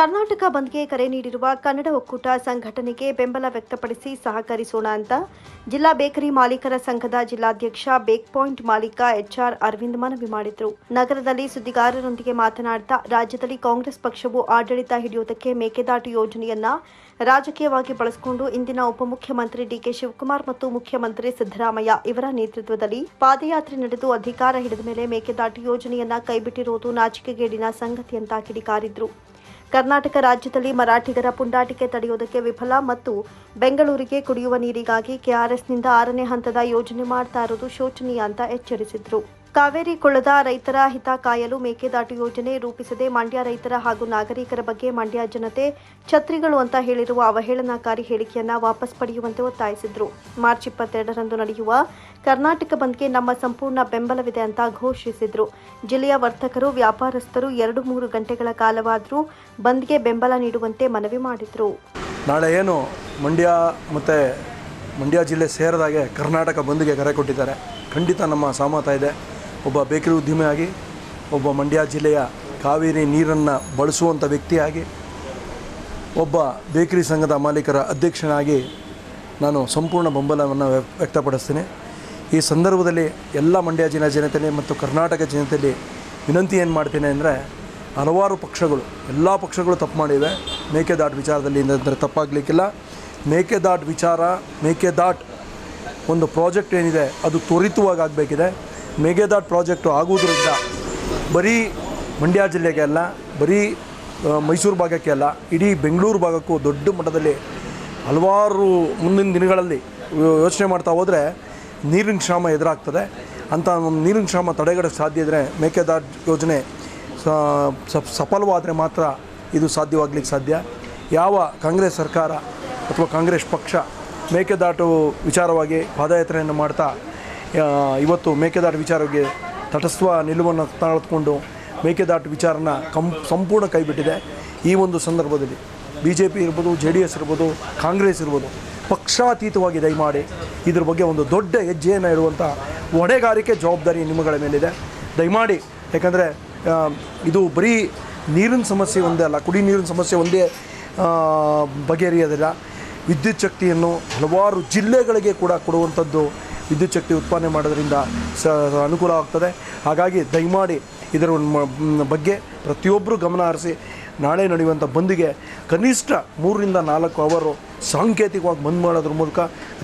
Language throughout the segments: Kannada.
ಕರ್ನಾಟಕ ಬಂದ್ಗೆ ಕರೆ ನೀಡಿರುವ ಕನ್ನಡ ಒಕ್ಕೂಟ ಸಂಘಟನೆಗೆ ಬೆಂಬಲ ವ್ಯಕ್ತಪಡಿಸಿ ಸಹಕರಿಸೋಣ ಅಂತ ಜಿಲ್ಲಾ ಬೇಕರಿ ಮಾಲೀಕರ ಸಂಘದ ಜಿಲ್ಲಾಧ್ಯಕ್ಷ ಬೇಕ್ ಪಾಯಿಂಟ್ ಮಾಲೀಕ ಎಚ್ಆರ್ ಅರವಿಂದ್ ಮನವಿ ಮಾಡಿದರು. ನಗರದಲ್ಲಿ ಸುದ್ದಿಗಾರರೊಂದಿಗೆ ಮಾತನಾಡಿದ ರಾಜ್ಯದಲ್ಲಿ ಕಾಂಗ್ರೆಸ್ ಪಕ್ಷವು ಆಡಳಿತ ಹಿಡಿಯುವುದಕ್ಕೆ ಮೇಕೆದಾಟು ಯೋಜನೆಯನ್ನ ರಾಜಕೀಯವಾಗಿ ಬಳಸಿಕೊಂಡು ಇಂದಿನ ಉಪಮುಖ್ಯಮಂತ್ರಿ ಡಿಕೆ ಶಿವಕುಮಾರ್ ಮತ್ತು ಮುಖ್ಯಮಂತ್ರಿ ಸಿದ್ದರಾಮಯ್ಯ ಇವರ ನೇತೃತ್ವದಲ್ಲಿ ಪಾದಯಾತ್ರೆ ನಡೆದು ಅಧಿಕಾರ ಹಿಡಿದ ಮೇಲೆ ಮೇಕೆದಾಟು ಯೋಜನೆಯನ್ನ ಕೈಬಿಟ್ಟಿರುವುದು ನಾಚಿಕೆಗೇಡಿನ ಸಂಗತಿ ಅಂತ ಕಿಡಿಕಾರಿದ್ರು. ಕರ್ನಾಟಕ ರಾಜ್ಯದಲ್ಲಿ ಮರಾಠಿಗರ ಪುಂಡಾಟಿಕೆ ತಡೆಯುವುದಕ್ಕೆ ವಿಫಲ ಮತ್ತು ಬೆಂಗಳೂರಿಗೆ ಕುಡಿಯುವ ನೀರಿಗಾಗಿ ಕೆಆರ್ಎಸ್ನಿಂದ ಆರನೇ ಹಂತದ ಯೋಜನೆ ಮಾಡ್ತಾ ಇರೋದು ಶೋಚನೀಯ ಅಂತ ಎಚ್ಚರಿಸಿದ್ರು. ಕಾವೇರಿ ಕೊಳ್ಳದ ರೈತರ ಹಿತ ಕಾಯಲು ಮೇಕೆದಾಟು ಯೋಜನೆ ರೂಪಿಸದೆ ಮಂಡ್ಯ ರೈತರ ಹಾಗೂ ನಾಗರಿಕರ ಬಗ್ಗೆ ಮಂಡ್ಯ ಜನತೆ ಛತ್ರಿಗಳು ಅಂತ ಹೇಳಿರುವ ಅವಹೇಳನಕಾರಿ ಹೇಳಿಕೆಯನ್ನ ವಾಪಸ್ ಪಡೆಯುವಂತೆ ಒತ್ತಾಯಿಸಿದ್ರು. ಮಾರ್ಚ್ ಇಪ್ಪತ್ತೆರಡರಂದು ನಡೆಯುವ ಕರ್ನಾಟಕ ಬಂದ್ಗೆ ನಮ್ಮ ಸಂಪೂರ್ಣ ಬೆಂಬಲವಿದೆ ಅಂತ ಘೋಷಿಸಿದ್ರು. ಜಿಲ್ಲೆಯ ವರ್ತಕರು, ವ್ಯಾಪಾರಸ್ಥರು ಎರಡು ಮೂರು ಗಂಟೆಗಳ ಕಾಲವಾದರೂ ಬಂದ್ಗೆ ಬೆಂಬಲ ನೀಡುವಂತೆ ಮನವಿ ಮಾಡಿದ್ರು. ನಾಳೆ ಏನು ಮಂಡ್ಯ ಮತ್ತು ಮಂಡ್ಯ ಜಿಲ್ಲೆ ಸೇರಿದಾಗೆ ಕರ್ನಾಟಕ ಬಂದ್ಗೆ ಕರೆ ಕೊಟ್ಟಿದ್ದಾರೆ. ಖಂಡಿತ ನಮ್ಮ ಸಹಮತ ಇದೆ. ಒಬ್ಬ ಬೇಕರಿ ಉದ್ಯಮಿಯಾಗಿ, ಒಬ್ಬ ಮಂಡ್ಯ ಜಿಲ್ಲೆಯ ಕಾವೇರಿ ನೀರನ್ನು ಬಳಸುವಂಥ ವ್ಯಕ್ತಿಯಾಗಿ, ಒಬ್ಬ ಬೇಕರಿ ಸಂಘದ ಮಾಲೀಕರ ಅಧ್ಯಕ್ಷನಾಗಿ ನಾನು ಸಂಪೂರ್ಣ ಬೆಂಬಲವನ್ನು ವ್ಯಕ್ತಪಡಿಸ್ತೇನೆ. ಈ ಸಂದರ್ಭದಲ್ಲಿ ಎಲ್ಲ ಮಂಡ್ಯ ಜಿಲ್ಲಾ ಜನತೆಯಲ್ಲಿ ಮತ್ತು ಕರ್ನಾಟಕ ಜನತೆಯಲ್ಲಿ ವಿನಂತಿ ಏನು ಮಾಡ್ತೀನಿ ಅಂದರೆ, ಹಲವಾರು ಪಕ್ಷಗಳು, ಎಲ್ಲ ಪಕ್ಷಗಳು ತಪ್ಪು ಮಾಡಿವೆ. ಮೇಕೆದಾಟು ವಿಚಾರದಲ್ಲಿ ಅಂದರೆ ತಪ್ಪಾಗಲಿಕ್ಕಿಲ್ಲ. ಮೇಕೆದಾಟು ವಿಚಾರ ಮೇಕೆದಾಟ್ ಒಂದು ಪ್ರಾಜೆಕ್ಟ್ ಏನಿದೆ, ಅದು ತ್ವರಿತವಾಗಿ ಆಗಬೇಕಿದೆ. ಮೇಘದಾಟ್ ಪ್ರಾಜೆಕ್ಟು ಆಗುವುದರಿಂದ ಬರೀ ಮಂಡ್ಯ ಜಿಲ್ಲೆಗೆ ಅಲ್ಲ, ಬರೀ ಮೈಸೂರು ಭಾಗಕ್ಕೆ ಅಲ್ಲ, ಇಡೀ ಬೆಂಗಳೂರು ಭಾಗಕ್ಕೂ ದೊಡ್ಡ ಮಟ್ಟದಲ್ಲಿ ಹಲವಾರು ಮುಂದಿನ ದಿನಗಳಲ್ಲಿ ಯೋಚನೆ ಮಾಡ್ತಾ ಹೋದರೆ ನೀರಿನ ಕ್ಷಾಮ ಎದುರಾಗ್ತದೆ. ಅಂಥ ನೀರಿನ ಕ್ಷಾಮ ತಡೆಗಡೆ ಸಾಧ್ಯ ಇದ್ದರೆ ಮೇಕೆದಾಟ್ ಯೋಜನೆ ಸಫಲವಾದರೆ ಮಾತ್ರ ಇದು ಸಾಧ್ಯವಾಗ್ಲಿಕ್ಕೆ ಸಾಧ್ಯ. ಯಾವ ಕಾಂಗ್ರೆಸ್ ಸರ್ಕಾರ ಅಥವಾ ಕಾಂಗ್ರೆಸ್ ಪಕ್ಷ ಮೇಕೆದಾಟು ವಿಚಾರವಾಗಿ ಪಾದಯಾತ್ರೆಯನ್ನು ಮಾಡ್ತಾ ಇವತ್ತು ಮೇಕೆದಾಟು ವಿಚಾರಕ್ಕೆ ತಟಸ್ವ ನಿಲುವನ್ನು ತಾಳ್ಕೊಂಡು ಮೇಕೆದಾಟು ವಿಚಾರನ ಕಂ ಸಂಪೂರ್ಣ ಕೈಬಿಟ್ಟಿದೆ. ಈ ಒಂದು ಸಂದರ್ಭದಲ್ಲಿ ಬಿ ಜೆ ಪಿ ಇರ್ಬೋದು ಜೆ ಡಿ ಎಸ್ ಇರ್ಬೋದು, ಕಾಂಗ್ರೆಸ್ ಇರ್ಬೋದು, ಪಕ್ಷಾತೀತವಾಗಿ ದಯಮಾಡಿ ಇದ್ರ ಬಗ್ಗೆ ಒಂದು ದೊಡ್ಡ ಹೆಜ್ಜೆಯನ್ನು ಇಡುವಂಥ ಹೊಣೆಗಾರಿಕೆ ಜವಾಬ್ದಾರಿ ನಿಮ್ಮಗಳ ಮೇಲಿದೆ. ದಯಮಾಡಿ, ಯಾಕಂದರೆ ಇದು ಬರೀ ನೀರಿನ ಸಮಸ್ಯೆ ಒಂದೇ ಅಲ್ಲ, ಕುಡಿ ನೀರಿನ ಸಮಸ್ಯೆ ಒಂದೇ ಬಗೆಹರಿಯೋದಿಲ್ಲ. ವಿದ್ಯುತ್ ಶಕ್ತಿಯನ್ನು ಹಲವಾರು ಜಿಲ್ಲೆಗಳಿಗೆ ಕೂಡ ಕೊಡುವಂಥದ್ದು ವಿದ್ಯುತ್ ಶಕ್ತಿ ಉತ್ಪಾದನೆ ಮಾಡೋದ್ರಿಂದ ಸ ಅನುಕೂಲ ಆಗ್ತದೆ. ಹಾಗಾಗಿ ದಯಮಾಡಿ ಇದರ ಬಗ್ಗೆ ಪ್ರತಿಯೊಬ್ಬರು ಗಮನ ಹರಿಸಿ, ನಾಳೆ ನಡೆಯುವಂಥ ಬಂದಿಗೆ ಕನಿಷ್ಠ ಮೂರರಿಂದ ನಾಲ್ಕು ಅವರು ಸಾಂಕೇತಿಕವಾಗಿ ಬಂದ್ ಮಾಡೋದ್ರ ಮೂಲಕ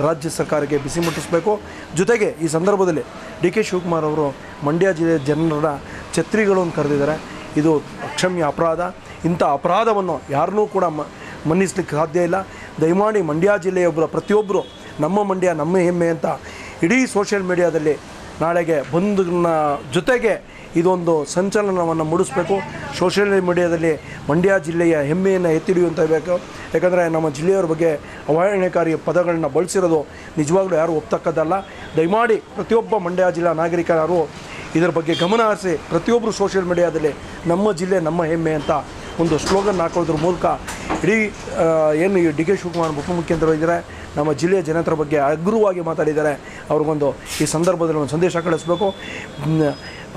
ರಾಜ್ಯ ಸರ್ಕಾರಕ್ಕೆ ಬಿಸಿ ಮುಟ್ಟಿಸಬೇಕು. ಜೊತೆಗೆ ಈ ಸಂದರ್ಭದಲ್ಲಿ ಡಿ ಕೆ ಶಿವಕುಮಾರ್ ಅವರು ಮಂಡ್ಯ ಜಿಲ್ಲೆಯ ಜನರ ಛತ್ರಿಗಳು ಕರೆದಿದ್ದಾರೆ. ಇದು ಅಕ್ಷಮ್ಯ ಅಪರಾಧ. ಇಂಥ ಅಪರಾಧವನ್ನು ಯಾರನ್ನೂ ಕೂಡ ಮನ್ನಿಸ್ಲಿಕ್ಕೆ ಸಾಧ್ಯ ಇಲ್ಲ. ದಯಮಾಡಿ ಮಂಡ್ಯ ಜಿಲ್ಲೆಯೊಬ್ಬರ ಪ್ರತಿಯೊಬ್ಬರು ನಮ್ಮ ಮಂಡ್ಯ, ನಮ್ಮ ಹೆಮ್ಮೆ ಅಂತ ಇಡೀ ಸೋಷಿಯಲ್ ಮೀಡಿಯಾದಲ್ಲಿ ನಾಳೆಗೆ ಬಂಧನ ಜೊತೆಗೆ ಇದೊಂದು ಸಂಚಲನವನ್ನು ಮೂಡಿಸಬೇಕು. ಸೋಷಿಯಲ್ ಮೀಡಿಯಾದಲ್ಲಿ ಮಂಡ್ಯ ಜಿಲ್ಲೆಯ ಹೆಮ್ಮೆಯನ್ನು ಎತ್ತಿಡಿಯುವಂತ ಬೇಕು ಯಾಕಂದರೆ ನಮ್ಮ ಜಿಲ್ಲೆಯವರ ಬಗ್ಗೆ ಅವಹೇಳನಕಾರಿ ಪದಗಳನ್ನು ಬಳಸಿರೋದು ನಿಜವಾಗ್ಲೂ ಯಾರು ಒಪ್ತಕ್ಕದ್ದಲ್ಲ. ದಯಮಾಡಿ ಪ್ರತಿಯೊಬ್ಬ ಮಂಡ್ಯ ಜಿಲ್ಲಾ ನಾಗರಿಕರು ಇದರ ಬಗ್ಗೆ ಗಮನ ಹರಿಸಿ ಪ್ರತಿಯೊಬ್ಬರು ಸೋಷಿಯಲ್ ಮೀಡಿಯಾದಲ್ಲಿ ನಮ್ಮ ಜಿಲ್ಲೆ ನಮ್ಮ ಹೆಮ್ಮೆ ಅಂತ ಒಂದು ಸ್ಲೋಗನ್ ಹಾಕೋದ್ರ ಮೂಲಕ ಇಡೀ ಏನು ಏನು ಡಿ ಕೆ ಶಿವಕುಮಾರ್ ಉಪಮುಖ್ಯಮಂತ್ರಿ ಇದ್ದಾರೆ ನಮ್ಮ ಜಿಲ್ಲೆಯ ಜನತರ ಬಗ್ಗೆ ಅಗ್ರವಾಗಿ ಮಾತಾಡಿದ್ದಾರೆ. ಅವ್ರಿಗೊಂದು ಈ ಸಂದರ್ಭದಲ್ಲಿ ಒಂದು ಸಂದೇಶ ಕಳಿಸ್ಬೇಕು.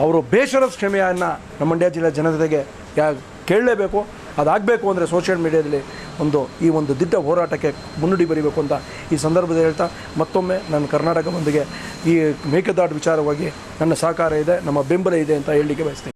ಅವರು ಬೇಷರ ಕ್ಷಮೆಯನ್ನು ನಮ್ಮ ಮಂಡ್ಯ ಜಿಲ್ಲೆಯ ಜನತೆಗೆ ಯಾ ಕೇಳಲೇಬೇಕು. ಅದಾಗಬೇಕು ಅಂದರೆ ಸೋಷಿಯಲ್ ಮೀಡಿಯಾದಲ್ಲಿ ಒಂದು ಈ ಒಂದು ದಿಟ್ಟ ಹೋರಾಟಕ್ಕೆ ಮುನ್ನುಡಿ ಬರೀಬೇಕು ಅಂತ ಈ ಸಂದರ್ಭದಲ್ಲಿ ಹೇಳ್ತಾ ಮತ್ತೊಮ್ಮೆ ನನ್ನ ಕರ್ನಾಟಕ ಬಂದಿಗೆ ಈ ಮೇಕೆದಾಟ್ ವಿಚಾರವಾಗಿ ನನ್ನ ಸಹಕಾರ ಇದೆ, ನಮ್ಮ ಬೆಂಬಲ ಇದೆ ಅಂತ ಹೇಳಲಿಕ್ಕೆ ಬಯಸ್ತೀನಿ.